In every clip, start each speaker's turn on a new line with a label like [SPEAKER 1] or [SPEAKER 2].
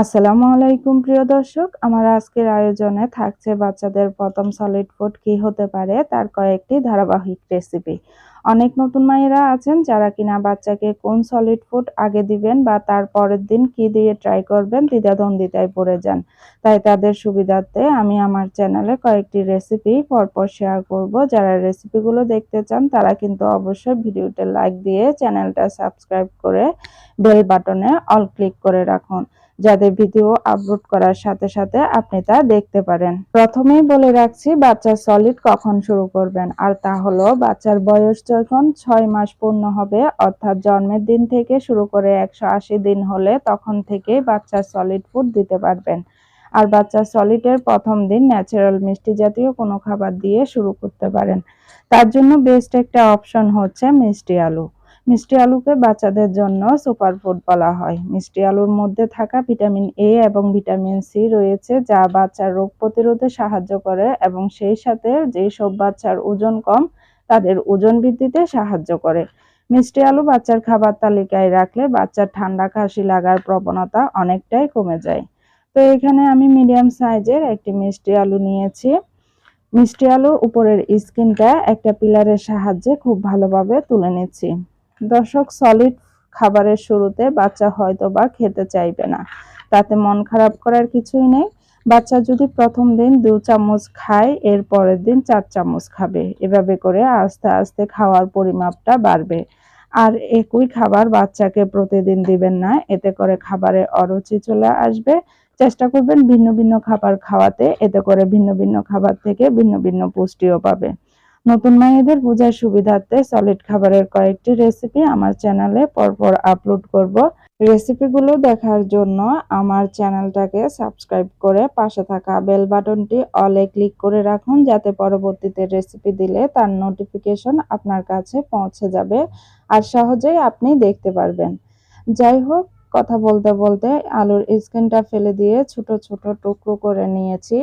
[SPEAKER 1] আসসালামু আলাইকুম, প্রিয় দর্শক। আমার আজকের আয়োজনে থাকছে বাচ্চাদের প্রথম সলিড ফুড কি হতে পারে, তার কয়েকটি ধারাবাহিক রেসিপি অনেক নতুন মায়েরা আছেন যারা কিনা বাচ্চাকে কোন সলিড ফুড আগে দিবেন বা তার পরের দিন কি দিয়ে ট্রাই করবেন দ্বিধাদ্বন্দ্বিতায় পড়ে যান। তাই তাদের সুবিধার্থে আমি আমার চ্যানেলে কয়েকটি রেসিপি পরপর শেয়ার করব। যারা রেসিপিগুলো দেখতে চান, তারা কিন্তু অবশ্যই ভিডিওতে লাইক দিয়ে চ্যানেলটা সাবস্ক্রাইব করে বেল বাটনে অল ক্লিক করে রাখুন। যাদের ভিডিও আপলোড করার সাথে সাথে আপনি তা দেখতে পারেন। প্রথমেই বলে রাখছি বাচ্চার সলিড কখন শুরু করবেন? আর তা হলো, বাচ্চার বয়স যখন ছয় মাস পূর্ণ হবে, অর্থাৎ জন্মের দিন থেকে শুরু করে একশো আশি দিন হলে তখন থেকেই বাচ্চার সলিড ফুড দিতে পারবেন। আর বাচ্চার সলিডের প্রথম দিন ন্যাচারাল মিষ্টি জাতীয় কোনো খাবার দিয়ে শুরু করতে পারেন। তার জন্য বেস্ট একটা অপশন হচ্ছে মিষ্টি আলু। মিষ্টি আলুকে বাচ্চাদের জন্য সুপার ফুড বলা হয়। মিষ্টি আলুর মধ্যে থাকা ভিটামিন এ এবং ভিটামিন সি রয়েছে, যা বাচ্চার রোগ প্রতিরোধে সাহায্য করে এবং সেই সাথে যেই সব বাচ্চার ওজন কম, তাদের ওজন বৃদ্ধিতে সাহায্য করে। মিষ্টি আলু বাচ্চার খাবার তালিকায় রাখলে বাচ্চার ঠান্ডা কাশি লাগার প্রবণতা অনেকটাই কমে যায়। তো এখানে আমি মিডিয়াম সাইজের একটি মিষ্টি আলু নিয়েছি। মিষ্টি আলু উপরের স্কিনটা একটা পিলারের সাহায্যে খুব ভালোভাবে তুলে নিচ্ছি। দর্শক সলিড খাবারের শুরুতে বাচ্চা হয়তো বা খেতে চাইবে না। তাতে মন খারাপ করার কিছুই নেই। বাচ্চা যদি প্রথম দিন দু চামচ খায়, এর পরের দিন চার চামচ খাবে। এভাবে করে আস্তে আস্তে খাওয়ার পরিমাপটা বাড়বে। আর একই খাবার বাচ্চাকে প্রতিদিন দিবেন না, এতে করে খাবারে অরুচি চলে আসবে। চেষ্টা করবেন ভিন্ন ভিন্ন খাবার খাওয়াতে, এতে করে ভিন্ন ভিন্ন খাবার থেকে ভিন্ন ভিন্ন পুষ্টিও পাবে। নতুন মায়েদের বোঝার সুবিধার্থে সলিড খাবারের কয়েকটি রেসিপি আমার চ্যানেলে পরপর আপলোড করব। রেসিপিগুলো দেখার জন্য আমার চ্যানেলটাকে সাবস্ক্রাইব করে পাশে থাকা বেল বাটনটি অলে ক্লিক করে রাখুন, যাতে পরবর্তীতে রেসিপি দিলে তার নোটিফিকেশন আপনার কাছে পৌঁছে যাবে আর সহজেই আপনি দেখতে পারবেন। যাই হোক কথা বলতে বলতে আলুর স্কিনটা ফেলে দিয়ে ছোট ছোট টুকরো করে নিয়েছি।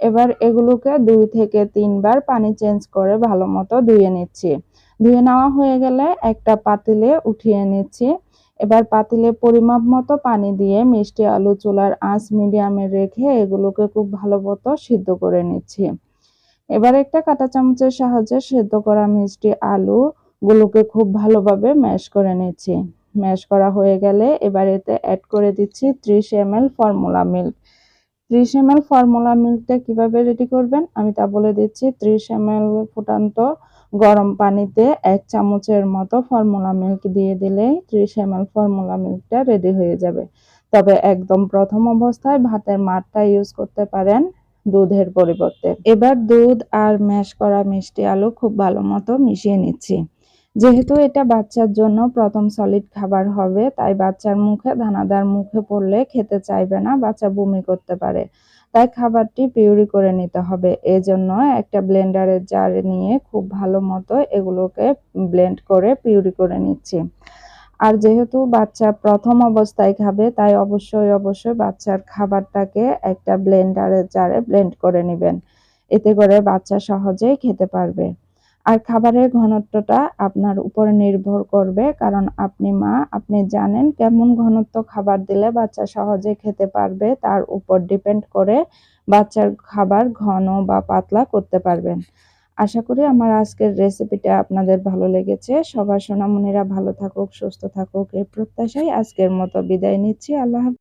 [SPEAKER 1] এবার এগুলোকে দুই থেকে তিনবার পানি চেঞ্জ করে ভালো মতো ধুয়ে নিচ্ছি। ধুয়ে নেওয়া হয়ে গেলে একটা পাতিলে উঠিয়ে নিচ্ছি। এবার পাতিলে পরিমাপ মতো পানি দিয়ে মিষ্টি আলু চুলার আঁচ মিডিয়ামে রেখে এগুলোকে খুব ভালো মতো সিদ্ধ করে নিচ্ছি। এবার একটা কাঁটা চামচের সাহায্যে সেদ্ধ করা মিষ্টি আলু গুলোকে খুব ভালোভাবে ম্যাশ করে নিচ্ছি। ম্যাশ করা হয়ে গেলে এবার এতে অ্যাড করে দিচ্ছি ত্রিশ এম ফর্মুলা মিল্ক ত্রিশ এম ফর্মুলা মিল্কটা কীভাবে রেডি করবেন? আমি তা বলে দিচ্ছি। ত্রিশ এম ফুটান্ত গরম পানিতে এক চামচের মতো ফর্মুলা মিল্ক দিয়ে দিলেই ত্রিশ এম ফর্মুলা মিল্কটা রেডি হয়ে যাবে। তবে একদম প্রথম অবস্থায় ভাতের মাঠটা ইউজ করতে পারেন দুধের পরিবর্তে। এবার দুধ আর ম্যাশ করা মিষ্টি আলু খুব ভালো মতো মিশিয়ে নিচ্ছি। যেহেতু এটা বাচ্চার জন্য প্রথম সলিড খাবার হবে, তাই বাচ্চার মুখে, দানাদার মুখে পড়লে খেতে চাইবে না, বাচ্চা বমি করতে পারে। তাই খাবারটি পিউরি করে নিতে হবে। এজন্য একটা ব্লেন্ডারের জার নিয়ে খুব ভালো মতো এগুলোকে ব্লেন্ড করে পিউরি করে নিচ্ছি। আর যেহেতু বাচ্চা প্রথম অবস্থায় খাবে, তাই অবশ্যই অবশ্যই বাচ্চার খাবারটাকে একটা ব্লেন্ডারের জারে ব্লেন্ড করে নেবেন। এতে করে বাচ্চা সহজেই খেতে পারবে। আর খাবারের ঘনত্বটা আপনার উপরে নির্ভর করবে, কারণ আপনি মা, আপনি জানেন কেমন ঘনত্ব খাবার দিলে বাচ্চা সহজে খেতে পারবে, তার উপর ডিপেন্ড করে বাচ্চার খাবার ঘন বা পাতলা করতে পারবেন। আশা করি আমার আজকের রেসিপিটা আপনাদের ভালো লেগেছে। সবার সোনামনিরা ভালো থাকুক, সুস্থ থাকুক এই প্রত্যাশায় আজকের মতো বিদায় নিচ্ছি। আল্লাহ